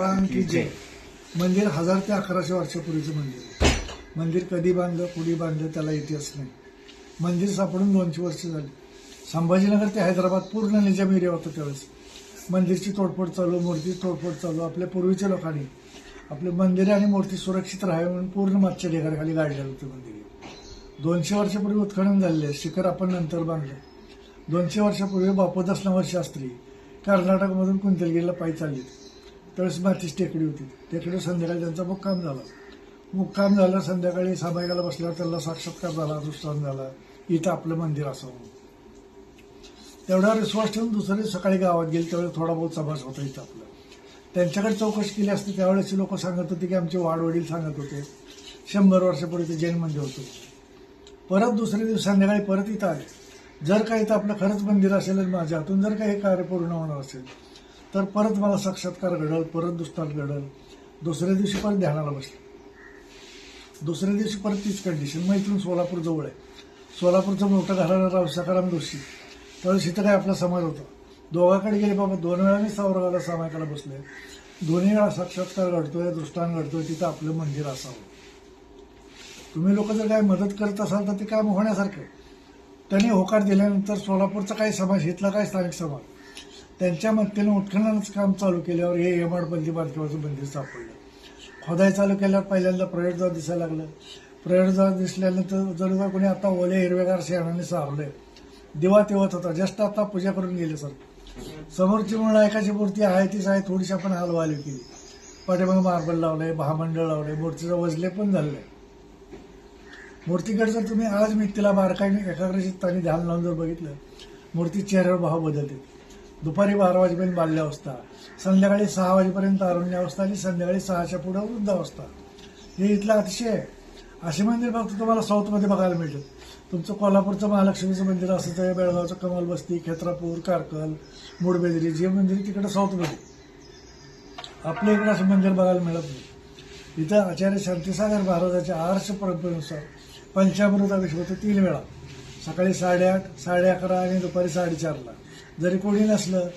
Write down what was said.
की जय. मंदिर हजार ते अकराशे वर्षापूर्वीचं मंदिर आहे. मंदिर कधी बांधलं कुणी बांधलं त्याला इतिहास नाही. मंदिर सापडून दोनशे वर्ष झाली. संभाजीनगर ते हैदराबाद पूर्ण निजाम एरिया होता त्यावेळेस. मंदिरची तोडफोड चालू मूर्ती तोडफोड चालू आपल्या पूर्वीच्या लोकांनी आपले मंदिरे आणि मूर्ती सुरक्षित राहावी म्हणून पूर्ण मागच्या ढेगाखाली गाडल्या होते मंदिर. दोनशे वर्षापूर्वी उत्खनन झालेले शिखर आपण नंतर बांधलं. दोनशे वर्षापूर्वी बापूदास नवर शास्त्री कर्नाटकमधून कुंतलगिरीला पायी चालले. त्यावेळेस टेकडी होती. टेकडीवर संध्याकाळी त्यांचा मुक्काम झाला. मुक्काम झाला संध्याकाळी सामायिकाला बसल्यावर त्याला साक्षात्कार झाला दृष्टांत झाला. इथं आपलं मंदिर असावं. तेवढा विश्वास ठेवून दुसरे सकाळी गावात गेले त्यावेळेस थोडा बहुत समाज होता इथं आपला. त्यांच्याकडे चौकशी केली असती त्यावेळेस लोक सांगत होते की आमचे वाडवडील सांगत होते. शंभर वर्षापूर्वी ते जैन मंदिर होतं. परत दुसऱ्या दिवस संध्याकाळी परत इथं आले. जर काही इथं आपलं खरंच मंदिर असेल माझ्या हातून जर काही कार्य पूर्ण होणार असेल तर परत मला साक्षात्कार घडल परत दुष्टात घडल. दुसऱ्या दिवशी परत ध्यानाला बसले. दुसऱ्या दिवशी परत तीच कंडिशन मग इथून सोलापूर जवळ आहे. सोलापूरचं मोठं घराणं राव सकाराम जोशी. त्यावेळेस इथं काय आपला समाज होता? दोघाकडे गेले बाबा दोन वेळा मी सावरगाला सामायकाला बसले. दोन्ही वेळा साक्षात्कार घडतोय दृष्टांत घडतोय तिथं आपलं मंदिर असावं. तुम्ही लोक जर काय मदत करत असाल तर ते काम होण्यासारखं आहे. त्यांनी होकार दिल्यानंतर सोलापूरचा काही समाज हितला काय स्थानिक समाज त्यांच्या मदतीनं उत्खननाचं काम चालू केल्यावर हे यमाड बंदी बांधकामाचं मंदिर सापडलं. खोदाई चालू केल्यावर पहिल्यांदा प्रयोजन दिसायला लागलं. प्रयोजन दिसल्यानंतर जर कोणी आता ओले हिरवेगार शहराने सारलंय. दिवा तेवत होता. जस्ट आता पूजा करून गेले सर. समोरची मूळ नायकाची मूर्ती आहे तीच आहे थोडीशी आपण हलवाली केली. पाठीमागे मार्बल लावलंय महामंडळ लावलंय मूर्तीचं वजले पण झालंय. मूर्तीकडे जर तुम्ही आज मी तिला बारकाईने एकाग्रचित्ताने ध्यान लावून जर बघितलं मूर्ती चेहऱ्यावर भाव बदलते दुपारी बारा वाजेपर्यंत बाल्यावस्था संध्याकाळी सहा वाजेपर्यंत अरण्यावस्था आणि संध्याकाळी सहाच्या पुढे वृद्धावस्था. हे इथलं अतिशय आहे. असे मंदिर फक्त तुम्हाला साऊथमध्ये बघायला मिळतं तुमचं कोल्हापूरचं महालक्ष्मीचं मंदिर असं तर बेळगावचं कमाल बस्ती खेत्रापूर कारकल मुडबेदरी जे मंदिर तिकडं साऊथमध्ये आपल्या इकडे असं मंदिर बघायला मिळत नाही. इथं आचार्य शांतीसागर महाराजाच्या आर्ष परंपरेनुसार पंचामृत अभिषेक होतो तीन वेळा. सकाळी साडेआठ साडे अकरा आणि दुपारी साडेचारला. जरी कोणी नसलं